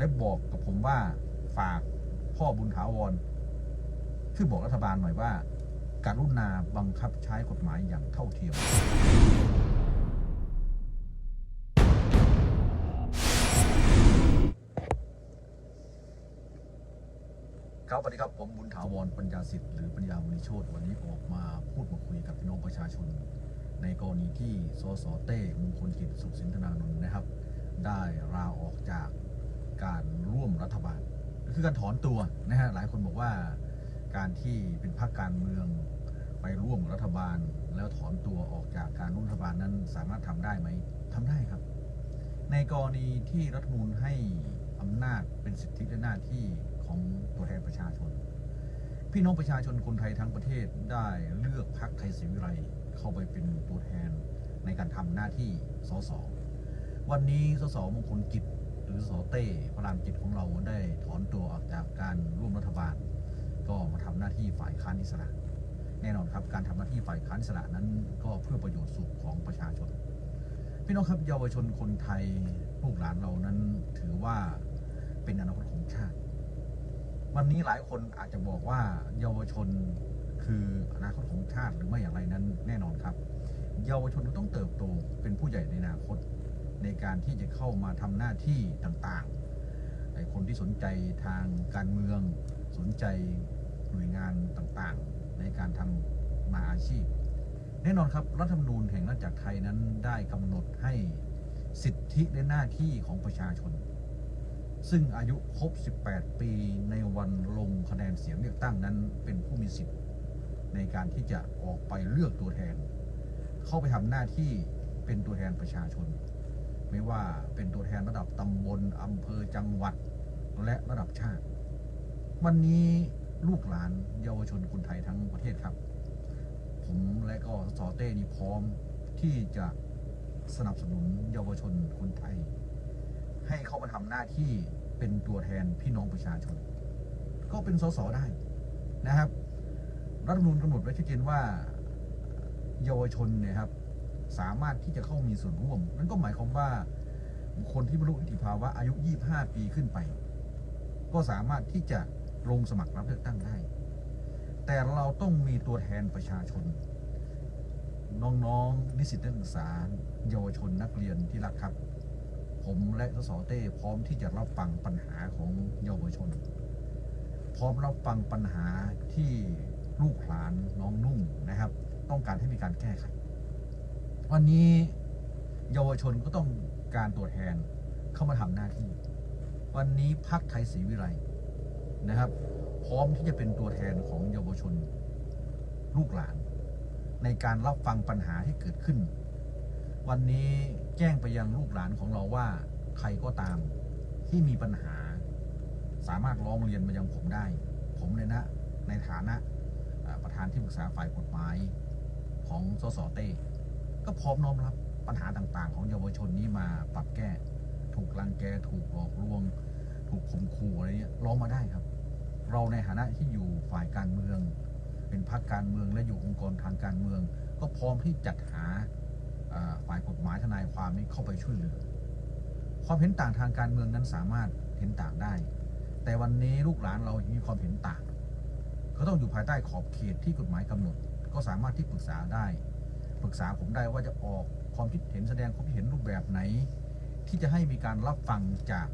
และบอกกับผมว่าฝากพ่อบุญถาวรช่วยบอกรัฐบาลหน่อยว่า การรุณาบังคับใช้กฎหมายอย่างเท่าเทียมครับสวัสดีครับผมบุญถาวรปัญญาสิทธิ์หรือปัญญามุนิโชตวันนี้ออกมาพูดมาคุยกับพี่น้องประชาชน ในกรณีที่สสเต้มงคลกิจสุขสินธนานนท์นะครับ ได้ลาออกจาก การร่วมรัฐบาลคือการถอนตัวนะฮะหลายคนบอกว่าการที่เป็นพรรคการเมืองไปร่วมรัฐบาล แล้วถอนตัวออกจากการร่วมรัฐบาลนั้นสามารถทำได้ไหมทำได้ครับ ในกรณีที่รัฐมนูลให้อำนาจเป็นสิทธิและหน้าที่ของตัวแทนประชาชน พี่น้องประชาชนคนไทยทั้งประเทศได้เลือกพรรคไทยศรีวิไลย์เข้าไปเป็นตัวแทนในการทำหน้าที่สสวันนี้สสมงคลกิจ รือสเต้พระรามจิตของเราได้ถอนตัวออกจากการร่วมรัฐบาล ก็มาทำหน้าที่ฝ่ายค้านอิสระ แน่นอนครับการทำหน้าที่ฝ่ายค้านอิสระนั้นก็เพื่อประโยชน์สุขของประชาชน พี่น้องครับเยาวชนคนไทยลูกหลานเรานั้นถือว่าเป็นอนาคตของชาติ วันนี้หลายคนอาจจะบอกว่าเยาวชนคืออนาคตของชาติหรือไม่อย่างไรนั้นแน่นอนครับ เยาวชนต้องเติบโตเป็นผู้ใหญ่ในอนาคต ในการที่จะเข้ามาทำหน้าที่ต่างๆไอ้คนที่สนใจทางการเมืองสนใจหน่วยงานต่างๆ ในการทำมาอาชีพ แน่นอนครับรัฐธรรมนูญแห่งราชจักรไทยนั้นได้กำหนดให้สิทธิและหน้าที่ของประชาชน ซึ่งอายุครบ 18 ปีในวันลงคะแนนเสียงเลือกตั้งนั้นเป็นผู้มีสิทธิ์ในการที่จะออกไปเลือกตัวแทน เข้าไปทำหน้าที่เป็นตัวแทนประชาชน ไม่ว่าเป็นตัวแทนระดับตำบลอำเภอจังหวัด และระดับชาติ วันนี้ลูกหลานเยาวชนคนไทยทั้งประเทศครับ ผมและก็สอเต้นี่พร้อมที่จะสนับสนุนเยาวชนคนไทย ให้เข้ามาทำหน้าที่เป็นตัวแทนพี่น้องประชาชน ก็เป็นสสได้นะครับ รัฐธรรมนูญกำหนดไว้ชัดเจนว่า เยาวชนเนี่ยครับ สามารถที่จะเข้ามีส่วนร่วม นั่นก็หมายความว่าคนที่บรรลุนิติภาวะอายุ 25 ปีขึ้นไป ก็สามารถที่จะลงสมัครรับเลือกตั้งได้ แต่เราต้องมีตัวแทนประชาชน น้องๆนิสิตนักศึกษาเยาวชนนักเรียนที่รักครับ ผมและสสเต้พร้อมที่จะรับฟังปัญหาของเยาวชน พร้อมรับฟังปัญหาที่ลูกหลานน้องนุ่งนะครับ ต้องการให้มีการแก้ไข วันนี้เยาวชนก็ต้องการตัวแทนเข้ามาทำหน้าที่ วันนี้พักไทยศรีวิไลนะครับ พร้อมที่จะเป็นตัวแทนของเยาวชนลูกหลาน ในการรับฟังปัญหาที่เกิดขึ้น วันนี้แจ้งไปยังลูกหลานของเราว่าใครก็ตามที่มีปัญหา สามารถร้องเรียนมายังผมได้ ผมในนะในฐานะประธานที่ปรึกษาฝ่ายกฎหมายของสสเต้ ก็พร้อมน้อมรับปัญหาต่างๆ ของเยาวชนนี้มาปรับแก้ ถูกรังแกถูกหลอกลวง ถูกข่มขู่อะไรเงี้ยร้องมาได้ครับ เราในฐานะที่อยู่ฝ่ายการเมือง เป็นพรรคการเมืองและอยู่องค์กรทางการเมือง ก็พร้อมที่จัดหาฝ่ายกฎหมายทนายความนี้เข้าไปช่วยเหลือความเห็นต่างทางการเมืองนั้นสามารถเห็นต่างได้ แต่วันนี้ลูกหลานเรามีความเห็นต่างก็ต้องอยู่ภายใต้ขอบเขตที่กฎหมายกำหนด ก็สามารถที่ปรึกษาได้ ปรึกษาผมได้ว่าจะออกความคิดเห็นแสดงความคิดเห็นรูปแบบไหน ที่จะให้มีการรับฟังจาก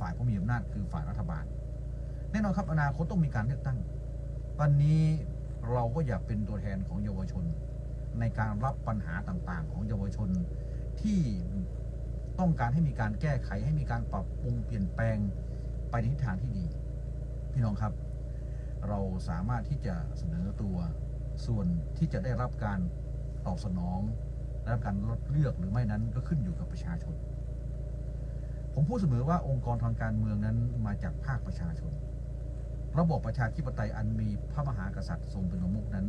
ฝ่ายผู้มีอำนาจคือฝ่ายรัฐบาล แน่นอนครับอนาคตต้องมีการเลือกตั้ง วันนี้เราก็อยากเป็นตัวแทนของเยาวชน ในการรับปัญหาต่างๆ ของเยาวชนที่ต้องการให้มีการแก้ไขให้มีการปรับปรุงเปลี่ยนแปลงไปในทิศทางที่ดี พี่น้องครับ เราสามารถที่จะเสนอตัวส่วนที่จะได้รับการ ตอบสนองได้รับการลดเลือกหรือไม่นั้นก็ขึ้นอยู่กับประชาชน ผมพูดเสมอว่าองค์กรทางการเมืองนั้นมาจากภาคประชาชน ระบบประชาธิปไตยอันมีพระมหากษัตริย์ทรงเป็นประมุขนั้น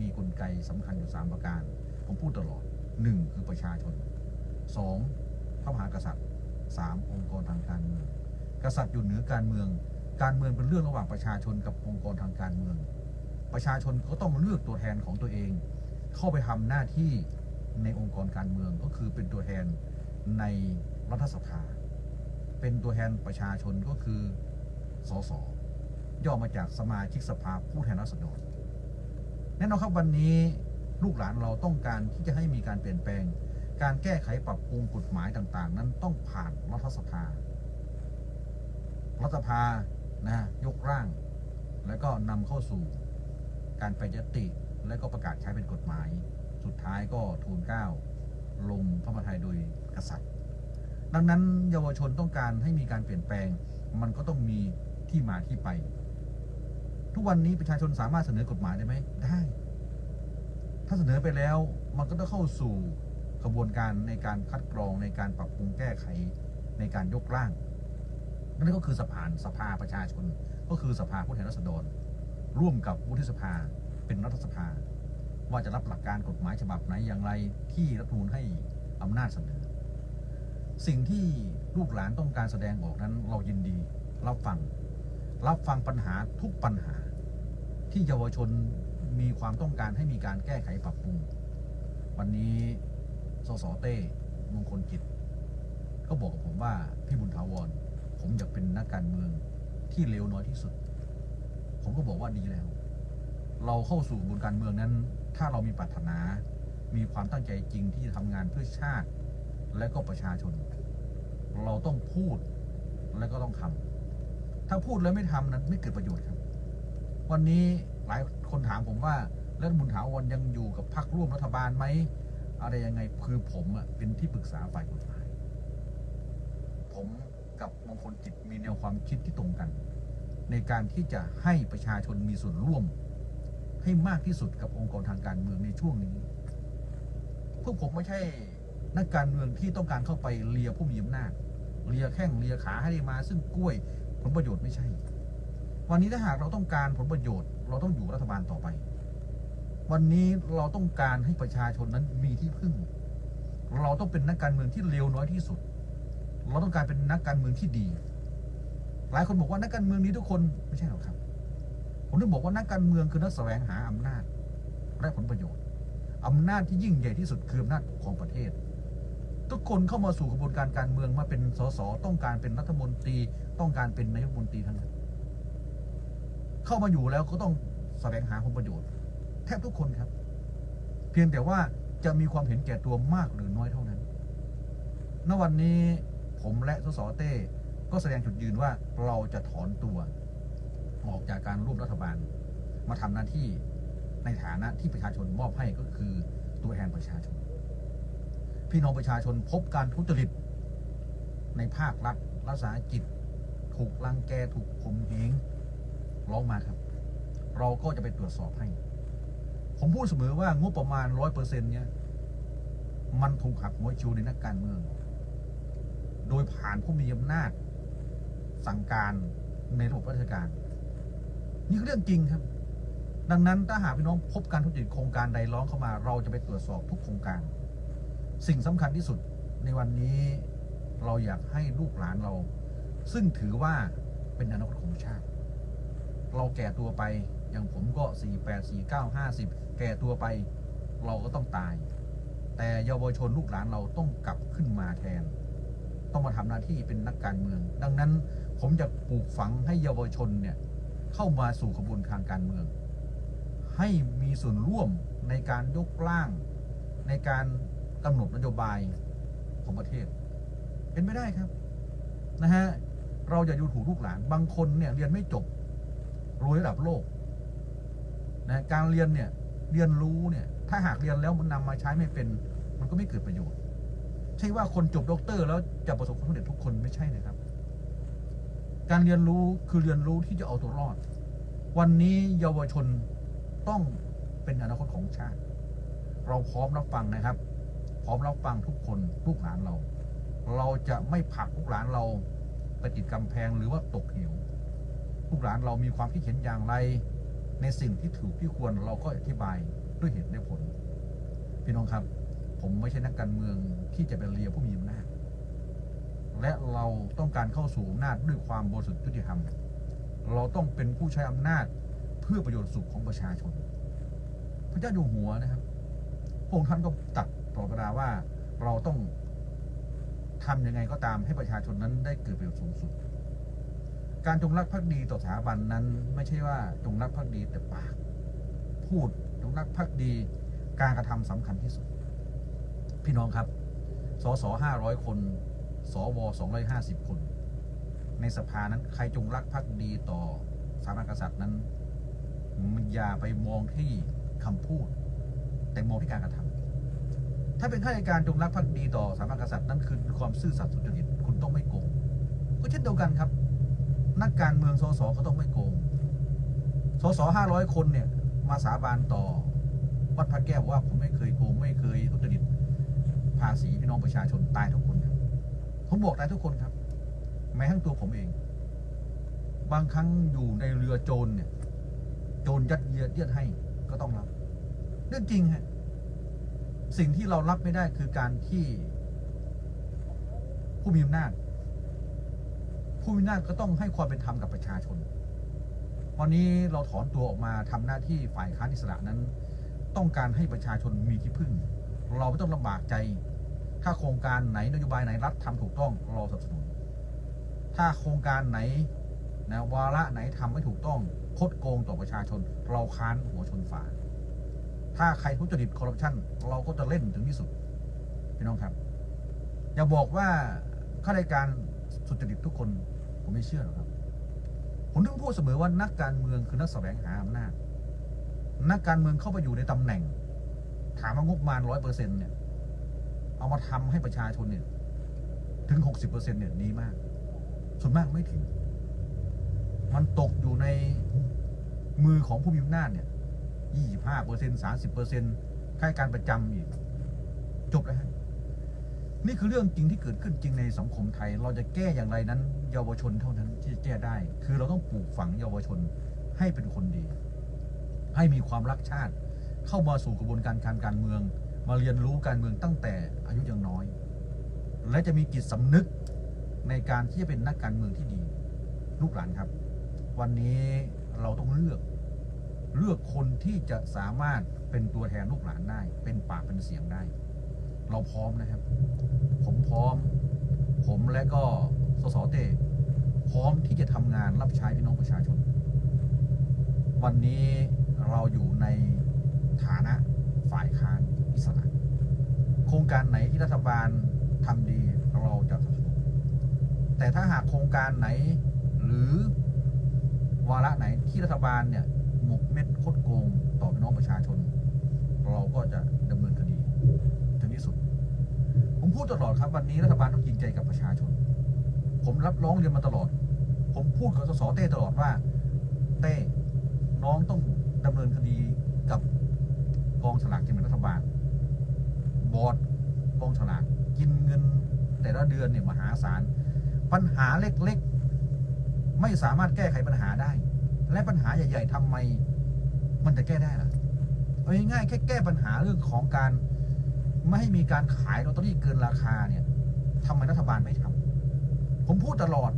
มีกลไกสำคัญอยู่ 3 ประการ ผมพูดตลอด 1. คือประชาชน 2. พระมหากษัตริย์ 3. องค์กรทางการเมือง กษัตริย์อยู่เหนือการเมือง การเมืองเป็นเรื่องระหว่างประชาชนกับองค์กรทางการเมือง ประชาชนก็ต้องเลือกตัวแทนของตัวเอง เข้าไปทำหน้าที่ในองค์กรการเมืองก็คือเป็นตัวแทนในรัฐสภา เป็นตัวแทนประชาชนก็คือสสย่อมาจากสมาชิกสภาผู้แทนราษฎรแน่นอนครับวันนี้ลูกหลานเราต้องการที่จะให้มีการเปลี่ยนแปลง การแก้ไขปรับปรุงกฎหมายต่าง ๆ นั้นต้องผ่านรัฐสภา รัฐสภานะยกร่าง แล้วก็นำเข้าสู่การไปยติ และก็ประกาศใช้เป็นกฎหมาย สุดท้ายก็ทูลเกล้าลงพระมหาไทยโดยกษัตริย์ ดังนั้นเยาวชนต้องการให้มีการเปลี่ยนแปลง มันก็ต้องมีที่มาที่ไป ทุกวันนี้ประชาชนสามารถเสนอกฎหมายได้ไหมได้ ถ้าเสนอไปแล้วมันก็ต้องเข้าสู่กระบวนการในการคัดกรองในการปรับปรุงแก้ไขในการยกร่างนั่นก็คือสภาสภาประชาชน ก็คือสภาผู้แทนราษฎร ร่วมกับวุฒิสภา เป็นรัฐสภา ว่าจะรับหลักการกฎหมายฉบับไหนอย่างไรที่รัฐมนูญให้อำนาจเสนอ สิ่งที่ลูกหลานต้องการแสดงออกนั้นเรายินดีรับฟัง รับฟังปัญหาทุกปัญหา ที่เยาวชนมีความต้องการให้มีการแก้ไขปรับปรุง วันนี้สสเต้มงคลกิจ ก็บอกกับผมว่าพี่บุญถาวร ผมอยากเป็นนักการเมืองที่เลวน้อยที่สุด ผมก็บอกว่าดีแล้ว เราเข้าสู่บวนการเมืองนั้น ถ้าเรามีปรารถนา มีความตั้งใจจริงที่จะทำงานเพื่อชาติ และก็ประชาชน เราต้องพูดและก็ต้องทำถ้าพูดแล้วไม่ทำนั้นไม่เกิดประโยชน์ครับ วันนี้หลายคนถามผมว่าแล้วบุญถาวรยังอยู่กับพรรคร่วมรัฐบาลไหมอะไรยังไงคือผมอะเป็นที่ปรึกษาฝ่ายกฎหมาย ผมกับมงคลกิจมีแนวความคิดที่ตรงกัน ในการที่จะให้ประชาชนมีส่วนร่วม ให้มากที่สุดกับองค์กรทางการเมืองในช่วงนี้ พวกผมไม่ใช่นักการเมืองที่ต้องการเข้าไปเลียผู้มีอำนาจ เลียแข้งเลียขาให้ได้มา ซึ่งกล้วยผลประโยชน์ไม่ใช่ วันนี้ถ้าหากเราต้องการผลประโยชน์ เราต้องอยู่รัฐบาลต่อไป วันนี้เราต้องการให้ประชาชนนั้นมีที่พึ่ง เราต้องเป็นนักการเมืองที่เลวน้อยที่สุด เราต้องการเป็นนักการเมืองที่ดี หลายคนบอกว่านักการเมืองนี้ทุกคนไม่ใช่หรอกครับ ผมถึงบอกว่านักการเมืองคือนักแสวงหาอำนาจและผลประโยชน์อำนาจที่ยิ่งใหญ่ที่สุดคืออำนาจปกครองประเทศ ทุกคนเข้ามาสู่กระบวนการการเมืองมาเป็นสสต้องการเป็นรัฐมนตรี ต้องการเป็นนายกรัฐมนตรีทั้งนั้นเข้ามาอยู่แล้วก็ต้องแสวงหาผลประโยชน์ แทบทุกคนครับ เพียงแต่ว่าจะมีความเห็นแก่ตัวมากหรือน้อยเท่านั้น ณ วันนี้ผมและสสเต้ก็แสดงจุดยืนว่าเราจะถอนตัว ออกจากการร่วมรัฐบาล มาทำหน้าที่ในฐานะที่ประชาชนมอบให้ก็คือตัวแทนประชาชน พี่น้องประชาชนพบการทุจริต ในภาครัฐรัฐสาหกิจ ถูกลังแกถูกข่มเหงร้องมาครับ เราก็จะไปตรวจสอบให้ ผมพูดเสมอว่างบประมาณร้อยเปอร์เซ็นต์เนี่ยมันถูกหักหัวคิวในนักการเมือง โดยผ่านผู้มีอำนาจสั่งการในระบบราชการ นี่คือเรื่องจริงครับ ดังนั้นถ้าหากพี่น้องพบการทุจริตโครงการใดร้องเข้ามา เราจะไปตรวจสอบทุกโครงการ สิ่งสำคัญที่สุดในวันนี้เราอยากให้ลูกหลานเรา ซึ่งถือว่าเป็นอนาคตของชาติ เราแก่ตัวไปอย่างผมก็ 48 49 50 แก่ตัวไป เราก็ต้องตาย แต่เยาวชนลูกหลานเราต้องกลับขึ้นมาแทน ต้องมาทำหน้าที่เป็นนักการเมือง ดังนั้นผมจะปลูกฝังให้เยาวชนเนี่ย เข้ามาสู่กระบวนการการเมือง ให้มีส่วนร่วมในการยกร่าง ในการกำหนดนโยบายของประเทศ เป็นไม่ได้ครับนะฮะเราอย่าดูถูกลูกหลานบางคนเนี่ยเรียนไม่จบรวยระดับโลกนะการเรียนเนี่ยเรียนรู้เนี่ยถ้าหากเรียนแล้วมันนำมาใช้ไม่เป็น มันก็ไม่เกิดประโยชน์ ใช่ว่าคนจบด็อกเตอร์แล้วจะประสบความสำเร็จทุกคนไม่ใช่นะครับ การเรียนรู้คือเรียนรู้ที่จะเอาตัวรอด วันนี้เยาวชนต้องเป็นอนาคตของชาติ เราพร้อมรับฟังนะครับ พร้อมรับฟังทุกคนลูกหลานเรา เราจะไม่ผลักลูกหลานเราไปติดกำแพงหรือว่าตกเหวลูกหลานเรามีความคิดเห็นอย่างไร ในสิ่งที่ถูกที่ควรเราก็อธิบายด้วยเหตุด้วยผล พี่น้องครับ ผมไม่ใช่นักการเมืองที่จะเป็นเลียผู้มีอำนาจ และเราต้องการเข้าสู่อำนาจด้วยความบริสุทธิ์ยุติธรรม เราต้องเป็นผู้ใช้อำนาจเพื่อประโยชน์สุขของประชาชน พระเจ้าอยู่หัวนะครับพระองค์ท่านก็ตัดตลอดเวลาว่าเราต้องททำยังไงก็ตามให้ประชาชนนั้นได้เกิดประโยชน์สูงสุด การจงรักภักดีต่อสถาบันนั้นไม่ใช่ว่าจงรักภักดีแต่ปาก พูดจงรักภักดี การกระทำสำคัญที่สุด พี่น้องครับ สสห้าร้อยคน สวสองร้อยห้าสิบคน ในสภานั้นใครจงรักภักดีต่อสถาบันกษัตริย์นั้นมันอย่าไปมองที่คำพูด แต่มองที่การกระทำถ้าเป็นข้าราชการจงรักภักดีต่อสถาบันกษัตริย์นั่นคือความซื่อสัตย์สุจริตคุณต้องไม่โกงก็เช่นเดียวกันครับ นักการเมืองสสก็ต้องไม่โกงสสห้าร้อยคนเนี่ยมาสาบานต่อวัดพระแก้วว่าผมไม่เคยโกงไม่เคยทุจริตภาษีพี่น้องประชาชนตายทุกคน ผมบอกตายทุกคนครับ แม้ทั้งตัวผมเอง บางครั้งอยู่ในเรือโจรเนี่ย โจรยัดเยียดเยียดให้ก็ต้องรับ เรื่องจริงฮะสิ่งที่เรารับไม่ได้คือการที่ผู้มีอำนาจผู้มีอำนาจก็ต้องให้ความเป็นธรรมกับประชาชน วันนี้เราถอนตัวออกมาทำหน้าที่ฝ่ายค้านอิสระนั้น ต้องการให้ประชาชนมีที่พึ่ง เราไม่ต้องลำบากใจ ถ้าโครงการไหนนโยบายไหนรัฐทำถูกต้องเราสนับสนุน ถ้าโครงการไหนนะวาระไหนทำไม่ถูกต้องคดโกงต่อประชาชน เราค้านหัวชนฝา ถ้าใครทุจริตคอร์รัปชันเราก็จะเล่นถึงที่สุดพี่น้องครับ อย่าบอกว่าข้าราชการสุจริตทุกคนผมไม่เชื่อหรอกครับ ผมถึงพูดเสมอว่านักการเมืองคือนักแสวงหาอำนาจ นักการเมืองเข้าไปอยู่ในตำแหน่ง ถามว่างบประมาณร้อยเปอร์เซ็นต์เนี่ย เอามาทำให้ประชาชนเนี่ย ถึงหกสิบเปอร์เซ็นต์เนี่ยดีมาก ส่วนมากไม่ถึง มันตกอยู่ในมือของผู้มีอำนาจเนี่ยยี่สิบห้าเปอร์เซ็นต์สามสิบเปอร์เซ็นต์ค่าราชการประจำอีก จบแล้วฮะนี่คือเรื่องจริงที่เกิดขึ้นจริงในสังคมไทย เราจะแก้อย่างไรนั้น เยาวชนเท่านั้นที่จะแก้ได้ คือเราต้องปลูกฝังเยาวชนให้เป็นคนดี ให้มีความรักชาติ เข้ามาสู่กระบวนการการการเมือง มาเรียนรู้การเมืองตั้งแต่อายุยังน้อย และจะมีจิตสำนึกในการที่จะเป็นนักการเมืองที่ดี ลูกหลานครับ วันนี้เราต้องเลือก เลือกคนที่จะสามารถเป็นตัวแทนลูกหลานได้ เป็นปากเป็นเสียงได้ เราพร้อมนะครับ ผมพร้อม ผมและก็สสเต้พร้อมที่จะทำงานรับใช้พี่น้องประชาชน วันนี้เราอยู่ในฐานะฝ่ายค้าน อิสรโครงการไหนที่รัฐบาลทำดีเราจะสนับสนุนแต่ถ้าหากโครงการไหน หรือวาระไหนที่รัฐบาลเนี่ยหมกเม็ดคดโกงต่อพี่น้องประชาชน เราก็จะดำเนินคดีถึงที่สุด ผมพูดตลอดครับวันนี้รัฐบาลต้องจริงใจกับประชาชน ผมรับร้องเรียนมาตลอด ผมพูดกับสสเต้ตลอดว่า เต้น้องต้องดำเนินคดีกับกองฉลากกินแบ่งรัฐบาล บอร์ดกองฉลากกินเงิน แต่ละเดือนเนี่ยมหาศาล ปัญหาเล็กๆ ไม่สามารถแก้ไขปัญหาได้ และปัญหาใหญ่ ๆทำไม มันจะแก้ได้ล่ะเอาง่ายๆแค่แก้ปัญหาเรื่องของการ ไม่ให้มีการขายลอตเตอรี่เกินราคาเนี่ยทำไมรัฐบาลไม่ทำผมพูดตลอด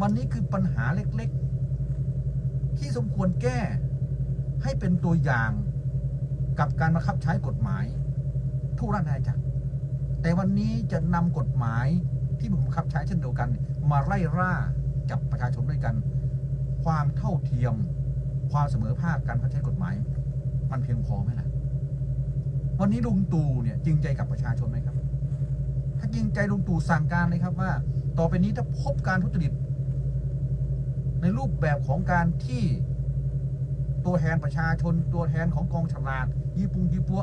วันนี้คือปัญหาเล็กๆ ที่สมควรแก้ให้เป็นตัวอย่างกับการบังคับใช้กฎหมาย ทุกราชอาณาจักร แต่วันนี้จะนำกฎหมายที่บังคับใช้เช่นเดียวกัน มาไล่ล่าจับประชาชนด้วยกัน ความเท่าเทียม ความเสมอภาคการใช้กฎหมาย มันเพียงพอไหมล่ะ วันนี้ลุงตู่เนี่ยจริงใจกับประชาชนไหมครับ ถ้าจริงใจลุงตู่สั่งการเลยครับว่า ต่อไปนี้ถ้าพบการทุจริตในรูปแบบของการที่ตัวแทนประชาชนตัวแทนของกองฉลากยี่ปุงยี่ปัว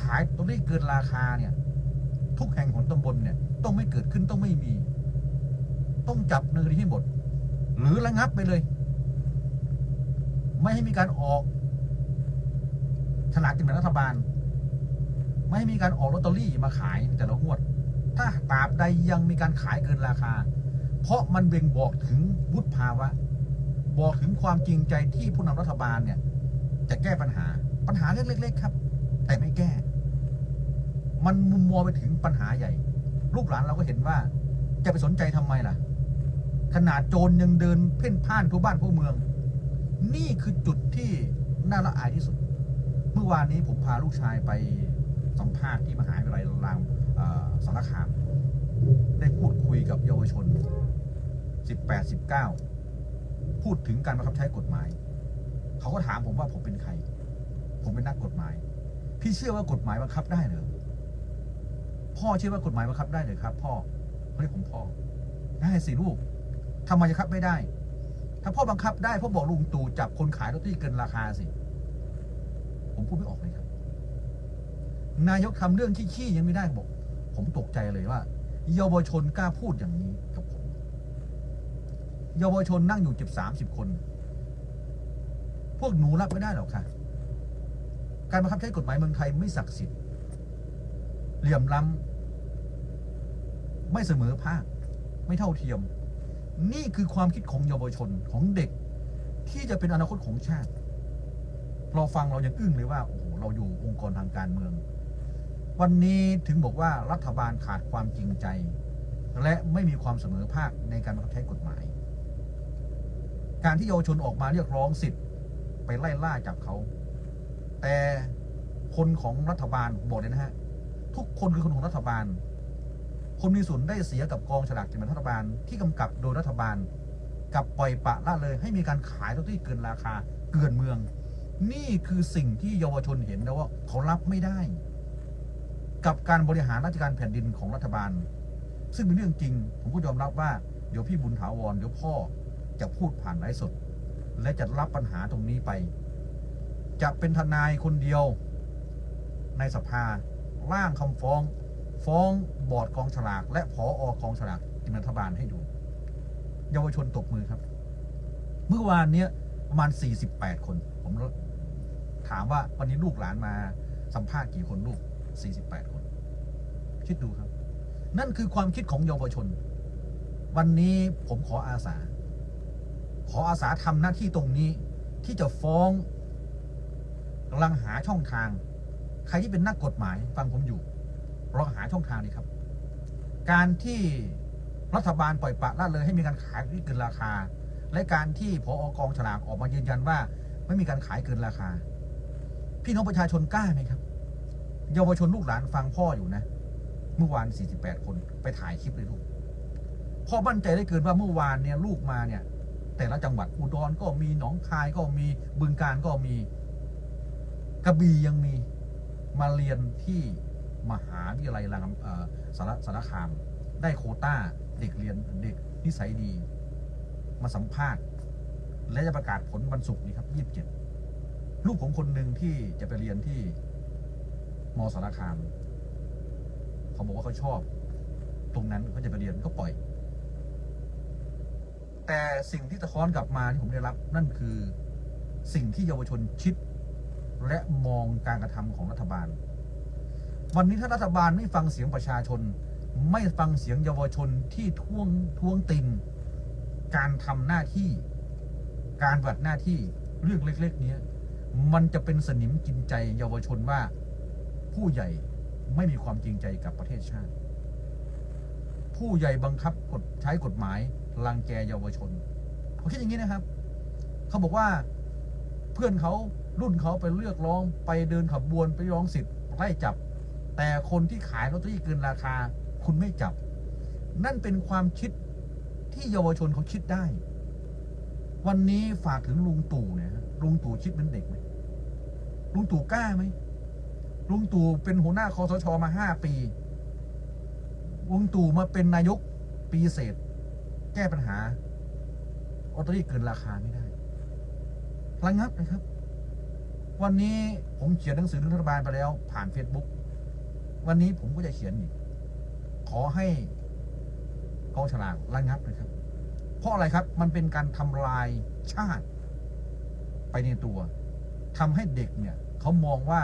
ขายตัวเลขเกินราคาเนี่ย ทุกแห่งของตำบลเนี่ย ต้องไม่เกิดขึ้นต้องไม่มี ต้องจับเนินที่หมด หรือระงับไปเลย ไม่ให้มีการออกฉลากกินแบ่งรัฐบาล ไม่ให้มีการออกลอตเตอรี่มาขายแต่ละงวด ถ้าตราบใดยังมีการขายเกินราคา เพราะมันเบ่งบอกถึงวุฒิภาวะ บอกถึงความจริงใจที่ผู้นำรัฐบาลเนี่ย จะแก้ปัญหาปัญหาเล็กๆครับ แต่ไม่แก้ มันมุมมองไปถึงปัญหาใหญ่ ลูกหลานเราก็เห็นว่า จะไปสนใจทำไมล่ะ ขนาดโจรยังเดินเพ่นพ่านทั่วบ้านทั่วเมือง นี่คือจุดที่น่าละอายที่สุด เมื่อวานนี้ผมพาลูกชายไปสัมภาษณ์ที่มหาวิทยาลัยรามสารคาม ได้พูดคุยกับเยาวชน 18 19 พูดถึงการบังคับใช้กฎหมาย เขาก็ถามผมว่าผมเป็นใคร ผมเป็นนักกฎหมาย พี่เชื่อว่ากฎหมายบังคับได้หรือพ่อเชื่อว่ากฎหมายบังคับได้เหรอครับ พ่อเขาเรียกผมพ่อได้สิลูกทำไมจะคับไม่ได้ ถ้าพ่อบังคับได้พ่อบอกลุงตู่จับคนขายลอตเตอรี่เกินราคาสิ ผมพูดไม่ออกเลยครับ นายกทำเรื่องขี้ๆยังไม่ได้บอก ผมตกใจเลยว่า เยาวชนกล้าพูดอย่างนี้กับผม เยาวชนนั่งอยู่เจ็บสามสิบคน พวกหนูรับไม่ได้หรอกค่ะ การบังคับใช้กฎหมายเมืองไทยไม่ศักดิ์สิทธิ์เหลี่ยมล้ำไม่เสมอภาค ไม่เท่าเทียม นี่คือความคิดของเยาวชนของเด็ก ที่จะเป็นอนาคตของชาติ เราฟังเรายังอึ้งเลยว่าโอ้โหเราอยู่องค์กรทางการเมือง วันนี้ถึงบอกว่ารัฐบาลขาดความจริงใจ และไม่มีความเสมอภาคในการบังคับใช้กฎหมาย การที่เยาวชนออกมาเรียกร้องสิทธิ์ไปไล่ล่าจับเขา แต่คนของรัฐบาลบอกเลยนะฮะ ทุกคนคือคนของรัฐบาล คนมีส่วนได้เสียกับกองฉลากกินแบ่งรัฐบาลที่กำกับโดยรัฐบาล กับปล่อยปละละเลยให้มีการขายลอตเตอรี่เกินราคาเกินเมือง นี่คือสิ่งที่เยาวชนเห็นแล้วว่าเขารับไม่ได้ กับการบริหารราชการแผ่นดินของรัฐบาล ซึ่งเป็นเรื่องจริง ผมก็ยอมรับว่าเดี๋ยวพี่บุญถาวรเดี๋ยวพ่อจะพูดผ่านไลฟ์สด และจะรับปัญหาตรงนี้ไป จะเป็นทนายคนเดียวในสภาร่างคำฟ้อง ฟ้องบอร์ดกองฉลาก และผออกองฉลากกินแบ่งรัฐบาลให้ดู เยาวชนตบมือครับ เมื่อวานเนี้ยประมาณ 48 คน ผมถามว่าวันนี้ลูกหลานมาสัมภาษณ์กี่คนลูก 48 คน คิดดูครับ นั่นคือความคิดของเยาวชน วันนี้ผมขออาสา ขออาสาทำหน้าที่ตรงนี้ที่จะฟ้อง กำลังหาช่องทาง ใครที่เป็นนักกฎหมายฟังผมอยู่ลองหาช่องทางนี้ครับ การที่รัฐบาลปล่อยปละละเลยให้มีการขายที่เกินราคา และการที่พออกองฉลากออกมายืนยันว่า ไม่มีการขายเกินราคา พี่น้องประชาชนกล้าไหมครับ เยาวชนลูกหลานฟังพ่ออยู่นะ เมื่อวาน 48 คนไปถ่ายคลิปเลยลูกพ่อมั่นใจได้เกินว่าเมื่อวานเนี่ยลูกมาเนี่ย แต่ละจังหวัดอุดรก็มีหนองคายก็มีบึงการก็มี กระบี่ยังมีมาเรียนที่มหาวิทยาลัยรามสารสารคาม ได้โคต้าเด็กเรียนเด็กนิสัยดี มาสัมภาษณ์ และจะประกาศผลวันศุกร์นี้ครับ27ลูกผมคนหนึ่งที่จะไปเรียนที่มสารคาม เขาบอกว่าเขาชอบ ตรงนั้นเขาจะไปเรียนก็ปล่อย แต่สิ่งที่สะท้อนกลับมาที่ผมได้รับ นั่นคือสิ่งที่เยาวชนคิด และมองการกระทำของรัฐบาล วันนี้ถ้ารัฐบาลไม่ฟังเสียงประชาชน ไม่ฟังเสียงเยาวชนที่ท้วงท้วงติงการทำหน้าที่ การปฏิบัติหน้าที่เรื่องเล็ก ๆ เนี้ยมันจะเป็นสนิมกินใจเยาวชนว่าผู้ใหญ่ไม่มีความจริงใจกับประเทศชาติ ผู้ใหญ่บังคับกฎใช้กฎหมายรังแกเยาวชนเขาคิดอย่างนี้นะครับ เขาบอกว่าเพื่อนเขา รุ่นเขาไปเลือกร้องไปเดินขบวนไปร้องสิทธิ์ไล่จับ แต่คนที่ขายลอตเตอรี่เกินราคา คุณไม่จับ นั่นเป็นความคิดที่เยาวชนเขาคิดได้ วันนี้ฝากถึงลุงตู่เนี่ยลุงตู่คิดเป็นเด็กไหมลุงตู่กล้าไหมลุงตู่เป็นหัวหน้าคอสชมาห้าปีลุงตู่มาเป็นนายกปีเศษ แก้ปัญหาลอตเตอรี่เกินราคาไม่ได้ระงับนะครับ วันนี้ผมเขียนหนังสือถึงรัฐบาลไปแล้ว ผ่าน Facebook วันนี้ผมก็จะเขียนอีก ขอให้กองฉลากระงับนะครับ เพราะอะไรครับ มันเป็นการทำลายชาติ ไปในตัวทำให้เด็กเนี่ย เขามองว่า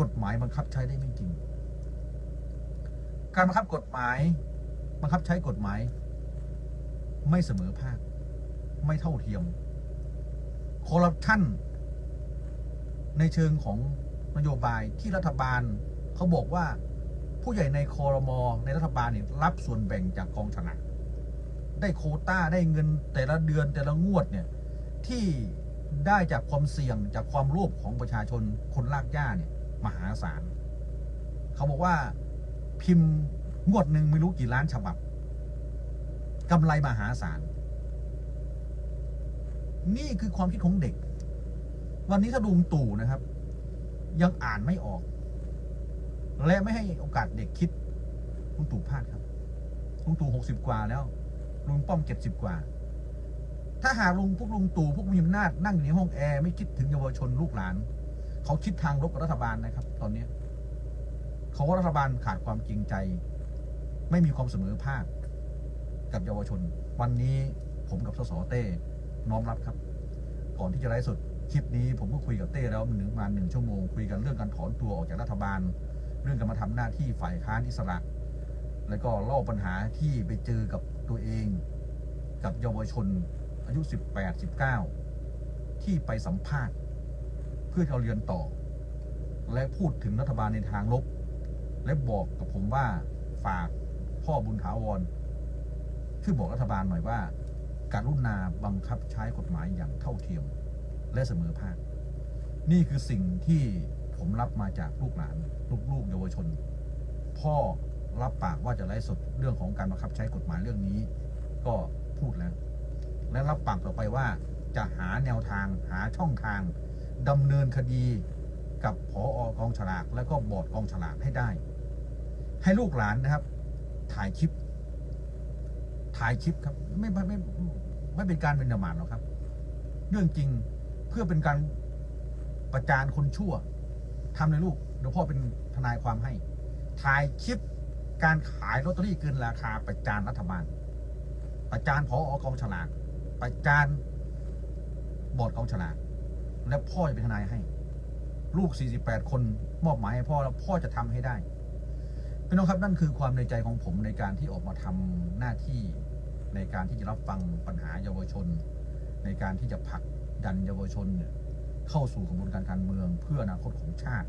กฎหมายบังคับใช้ได้ไม่จริง การบังคับกฎหมาย บังคับใช้กฎหมาย ไม่เสมอภาค ไม่เท่าเทียมคอร์รัปชัน ในเชิงของนโยบายที่รัฐบาลเขาบอกว่าผู้ใหญ่ในคอรมอในรัฐบาลเนี่ยรับส่วนแบ่งจากกองฉลาได้โคต้าได้เงินแต่ละเดือนแต่ละงวดเนี่ยที่ได้จากความเสี่ยงจากความโลภของประชาชนคนลากย่าเนี่ยมหาศาลเขาบอกว่าพิมพ์งวดหนึ่งไม่รู้กี่ล้านฉบับกำไรมหาศาลนี่คือความคิดของเด็ก วันนี้ถ้าลุงตู่นะครับ ยังอ่านไม่ออก และไม่ให้โอกาสเด็กคิดลุงตู่พลาดครับลุงตู่หกสิบกว่าแล้วลุงป้อมเจ็ดสิบกว่า ถ้าหากลุงพวกลุงตู่พวกมีอำนาจนั่งอยู่ในห้องแอร์ไม่คิดถึงเยาวชนลูกหลาน เขาคิดทางลบกับรัฐบาลนะครับ ตอนเนี้เขาว่ารัฐบาลขาดความจริงใจ ไม่มีความเสมอภาคกับเยาวชน วันนี้ผมกับสสเต้น้อมรับครับ ก่อนที่จะไลฟ์สด คลิปนี้ผมก็คุยกับเต้แล้วมันหนึ่งประมาหนึ่งชั่วโมงคุยกันเรื่องการถอนตัวออกจากรัฐบาล เรื่องการมาทำหน้าที่ฝ่ายค้านอิสระ แล้วก็เล่าปัญหาที่ไปเจอกับตัวเอง กับเยาวชนอายุ 18 19 ที่ไปสัมภาษณ์ เพื่อเอาเรียนต่อ และพูดถึงรัฐบาลในทางลบ และบอกกับผมว่าฝากพ่อบุญถาวรช่วยบอกรัฐบาลหน่อยว่า การรุ่นนาบังคับใช้กฎหมายอย่างเท่าเทียม และเสมอภาค นี่คือสิ่งที่ผมรับมาจากลูกหลานลูกๆเยาวชน พ่อรับปากว่าจะไล่สดเรื่องของการบังคับใช้กฎหมายเรื่องนี้ ก็พูดแล้ว และรับปากต่อไปว่าจะหาแนวทางหาช่องทางดำเนินคดีกับผออกองฉลาก และก็บอร์ดกองฉลากให้ได้ ให้ลูกหลานนะครับ ถ่ายคลิป ถ่ายคลิปครับ ไม่ไม่ไม่ไม่เป็นการเป็นดมานหรอกครับ เรื่องจริง พื่อเป็นการประจานคนชั่วทำเลยลูกเดี๋ยวพ่อเป็นทนายความให้ ถ่ายคลิปการขายลอตเตอรี่เกินราคาประจานรัฐบาล ประจานพออกองฉลากประจานบอร์ดกองฉลากและพ่อจะเป็นทนายให้ ลูก 48 คนมอบหมายให้พ่อแล้วพ่อจะทำให้ได้พี่น้องครับนั่นคือความในใจของผมในการที่ออกมาทำหน้าที่ในการที่จะรับฟังปัญหาเยาวชน ในการที่จะผลัก ดันเยาวชนเนี่ยเข้าสู่กระบวนการการเมืองเพื่ออนาคตของชาติ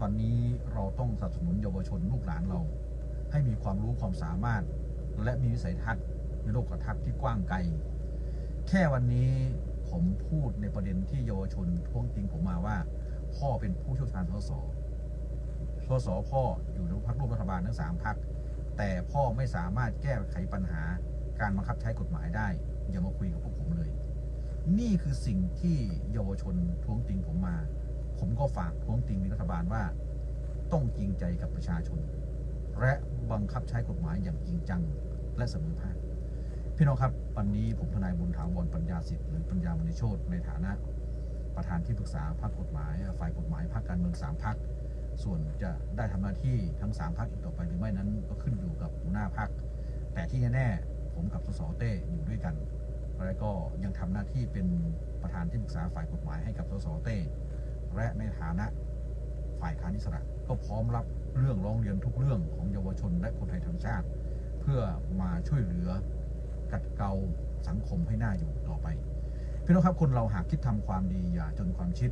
วันนี้เราต้องสนับสนุนเยาวชนลูกหลานเรา ให้มีความรู้ความสามารถ และมีวิสัยทัศน์มีโลกทัศน์ที่กว้างไกล แค่วันนี้ผมพูดในประเด็นที่เยาวชนท้วงติงผมมาว่า พ่อเป็นผู้เชี่ยวชาญสสสสพ่ออยู่ในพักร่วมรัฐบาลทั้งสามพักแต่พ่อไม่สามารถแก้ไขปัญหาการบังคับใช้กฎหมายได้ อย่ามาคุยกับพวกผมเลย นี่คือสิ่งที่เยาวชนท้วงติงผมมา ผมก็ฝากท้วงติงในรัฐบาลว่า ต้องจริงใจกับประชาชน และบังคับใช้กฎหมายอย่างจริงจังและเสมอภาคพี่น้องครับวันนี้ผมทนายบุญถาวรปัญญาสิทธิ์หรือปัญญามณีโชตในฐานะ ประธานที่ปรึกษาพรรคกฎหมาย ฝ่ายกฎหมายพรรคการเมืองสามพรรคส่วนจะได้ทำหน้าที่ทั้งสามพรรคอีกต่อไปหรือไม่นั้นก็ขึ้นอยู่กับหัวหน้าพรรคแต่ที่แน่ๆผมกับสสเต้อยู่ด้วยกัน และก็ยังทำหน้าที่เป็นประธานที่ปรึกษาฝ่ายกฎหมายให้กับสสเต้และในฐานะฝ่ายค้านอิสระ ก็พร้อมรับเรื่องร้องเรียนทุกเรื่องของเยาวชนและคนไทยทั้งชาติ เพื่อมาช่วยเหลือกัดเกลาสังคมให้หน่าอยู่ต่อไปพี่น้องครับคนเราหากคิดทำความดี อย่าจนความคิด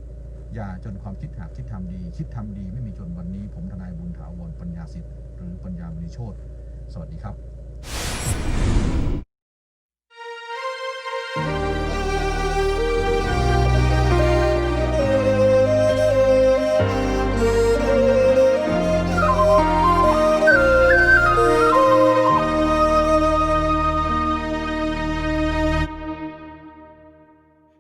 อย่าจนความคิดหากคิดทำดี คิดทำดีไม่มีจนวันนี้ ผมทนายบุญถาวรปัญญาสิทธิ์หรือปัญญามณีโชตสวัสดีครับ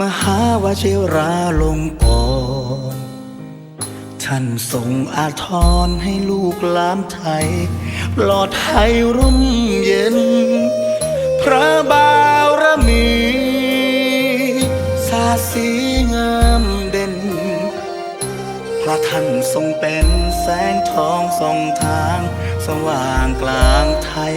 มหาวชิราลงกรท่านทรงอาทรให้ลูกหลานไทย ปลอดภัยร่มเย็น พระบารมี สาสีงามเด่น พระท่านทรงเป็นแสงทองส่องทาง สว่างกลางไทย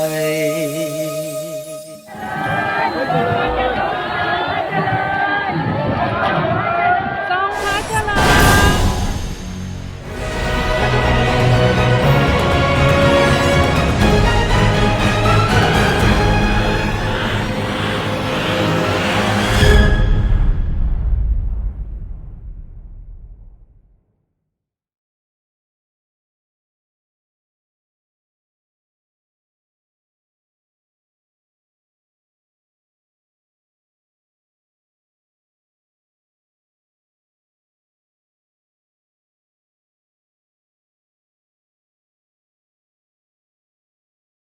ย